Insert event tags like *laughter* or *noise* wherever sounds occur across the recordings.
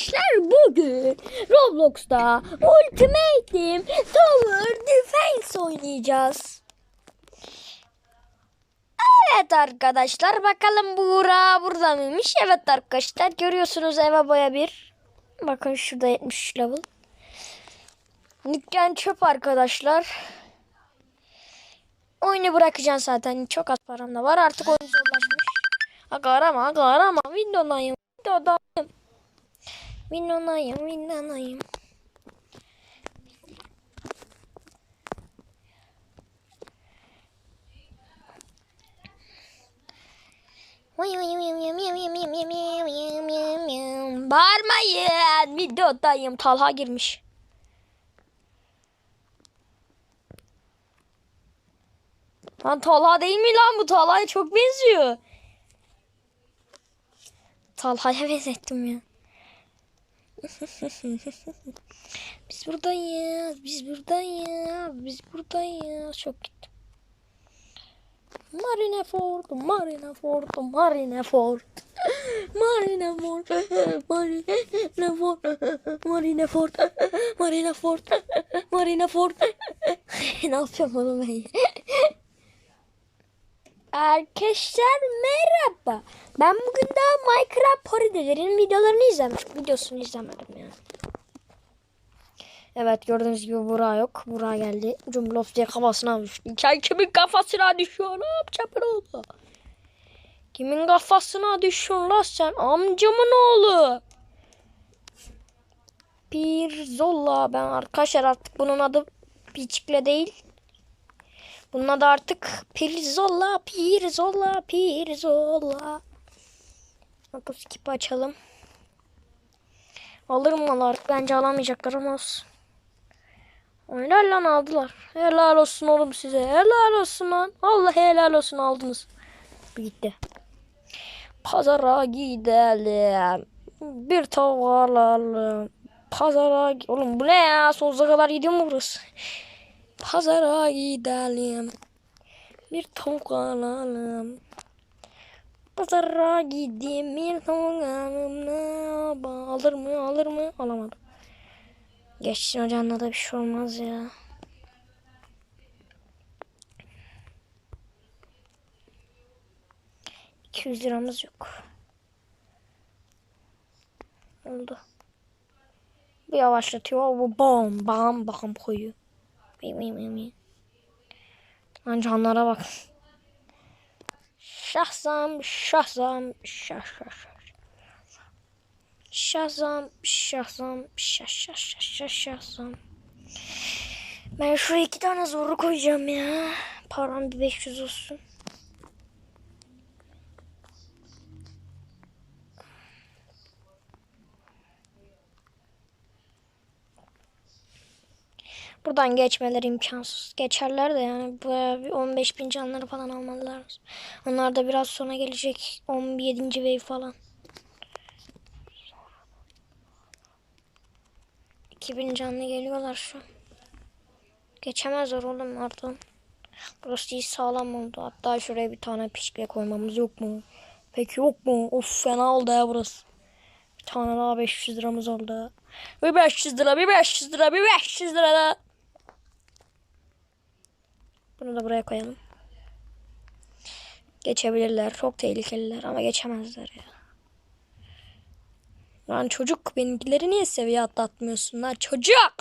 arkadaşlar bugün Roblox'ta Ultimate Team Tower Defense oynayacağız. Evet arkadaşlar bakalım Buğra burada mıymış? Evet arkadaşlar görüyorsunuz eve boya bir. Bakın şurada 73 level. Dükkan çöp arkadaşlar. Oyunu bırakacağım zaten. Çok az param da var. Artık oyun zorlaşmış. Aga arama aga arama. Windows'dayım. Windows'dayım. Windows'dayım. Windows'dayım. Bağırmayın. Videodayım. Talha girmiş. Lan Talha değil mi lan bu? Talha'ya çok benziyor. Talha'ya benzettim ya. *laughs* biz buradayız. Biz buradayız. Biz buradayız. Çok gittim. Marineford, Marineford, Marineford. *laughs* Marineford, *laughs* Marineford, Marineford, Marineford, Marineford. ne yapıyorum oğlum ben? Arkadaşlar merhaba. Ben bugün daha Minecraft Parodelerin videolarını izlemiştim. Videosunu izlemedim ya. Evet gördüğünüz gibi Burak yok. Burak geldi. Cumhurbaşkanı diye kafasına düştü. Sen kimin kafasına düşüyor? Ne yapacağım oğlu? Kimin kafasına düşüyorsun lan sen? Amcamın oğlu. Pirzola. Ben arkadaşlar artık bunun adı Piçikle değil. Bunun adı artık Pirzola, Pirzola, Pirzola. Bakın skip açalım. Alır mılar? Bence alamayacaklar ama olsun. Helal lan aldılar. Helal olsun oğlum size. Helal olsun lan. Allah helal olsun aldınız. Bitti. Pazara gidelim. Bir tavuk alalım. Pazara oğlum bu ne ya? Sonsuza kadar gidiyor mu burası? Pazara gidelim. Bir tavuk alalım. Pazara gideyim bir tavuk alalım. Ne? Alır mı? Alır mı? Alamadım. Geçsin hocamla da bir şey olmaz ya. İki yüz liramız yok. Oldu. Bu yavaşlatıyor. Bu bam bam bam koyuyor. Bim bim bim bim. Lan canlara bak. Şahzam, şahzam, şah şah şah. Şahzam, şahzam, şah şah şah şah şahzam. Ben şuraya iki tane zoru koyacağım ya. Param bir 500 olsun. Buradan geçmeleri imkansız. Geçerler de yani bayağı bir 15 bin canları falan almalılar. Onlar da biraz sonra gelecek 17. wave falan. 2000 canlı geliyorlar şu an. Geçemezler oğlum oradan. Burası iyi sağlam oldu. Hatta şuraya bir tane pişkle koymamız yok mu? Peki yok mu? Of fena oldu ya burası. Bir tane daha 500 liramız oldu. Bir 500 lira, bir 500 lira, bir 500 lira da. Bunu da buraya koyalım. Geçebilirler. Çok tehlikeliler ama geçemezler ya. Lan çocuk benimkileri niye seviye atlatmıyorsun lan çocuk?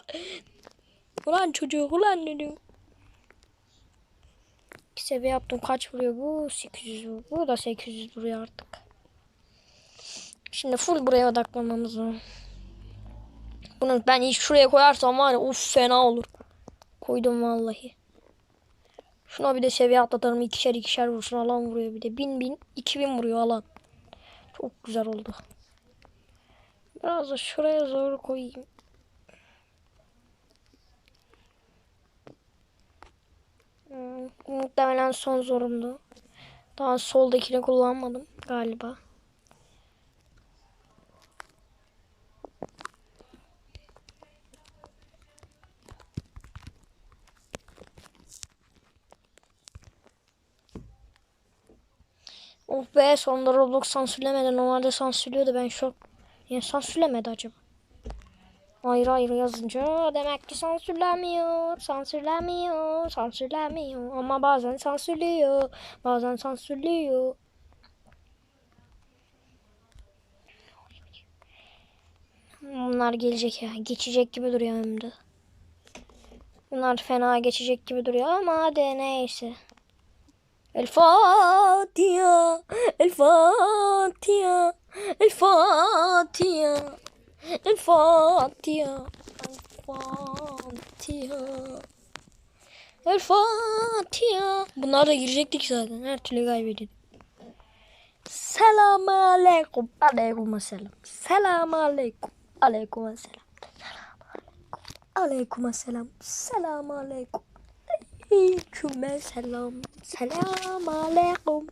Ulan çocuk ulan dedim. İki seviye yaptım kaç vuruyor bu? 800 vuruyor. Bu da 800 vuruyor artık. Şimdi full buraya odaklanmamız lazım. Bunu ben ilk şuraya koyarsam var ya uf fena olur. Koydum vallahi. Şuna bir de seviye atlatalım. ikişer ikişer vursun alan vuruyor bir de. Bin bin iki bin vuruyor alan. Çok güzel oldu. Biraz da şuraya zor koyayım. Hmm, muhtemelen son zorumdu. Daha soldakini kullanmadım galiba. Oh be sonunda Roblox sansürlemedi. Normalde sansürlüyordu ben şok. Yani sansürlemedi acaba? Ayrı ayrı yazınca demek ki sansürlemiyor, sansürlemiyor, sansürlemiyor. Ama bazen sansürlüyor, bazen sansürlüyor. Bunlar gelecek ya, geçecek gibi duruyor hem. Bunlar fena geçecek gibi duruyor ama hadi neyse. El Fatiha, El Fatiha, El Fatiha, El Fatiha, El Fatiha, El Fatiha. Bunlar da girecektik zaten. Her türlü kaybediyorduk. Selamun aleyküm. Aleyküm selam. Selamun aleyküm. Aleyküm selam. Aleyküm selam. Selamun aleyküm. Aleyküm selam. Selam aleyküm.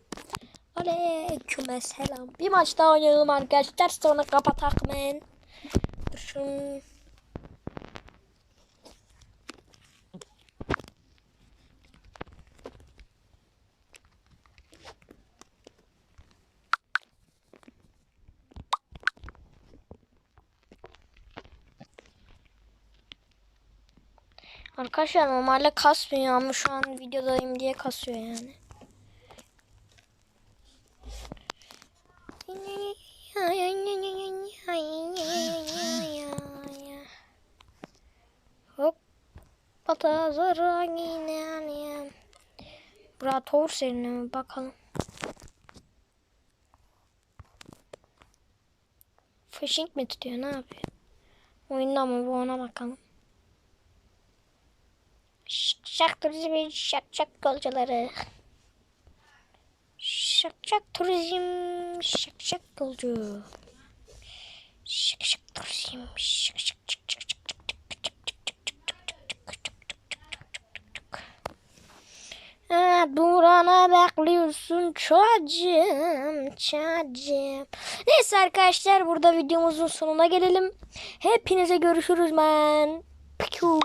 Aleyküm selam. Bir maç daha oynayalım arkadaşlar. Sonra kapatak men. Dur şunu. Arkadaşlar normalde kasmıyor ama şu an videodayım diye kasıyor yani. Hop. Patazara yine Bura Tower serine mi bakalım. Fishing mi tutuyor ne yapıyor? Oyunda mı bu ona bakalım. Şak turizmi şak şak yolcuları. Şak şak turizm şak şak yolcu. Şak şak turizm şak şak şak şak şak Ha, Durana bekliyorsun çocuğum, çocuğum. Neyse arkadaşlar burada videomuzun sonuna gelelim. Hepinize görüşürüz ben. Piu.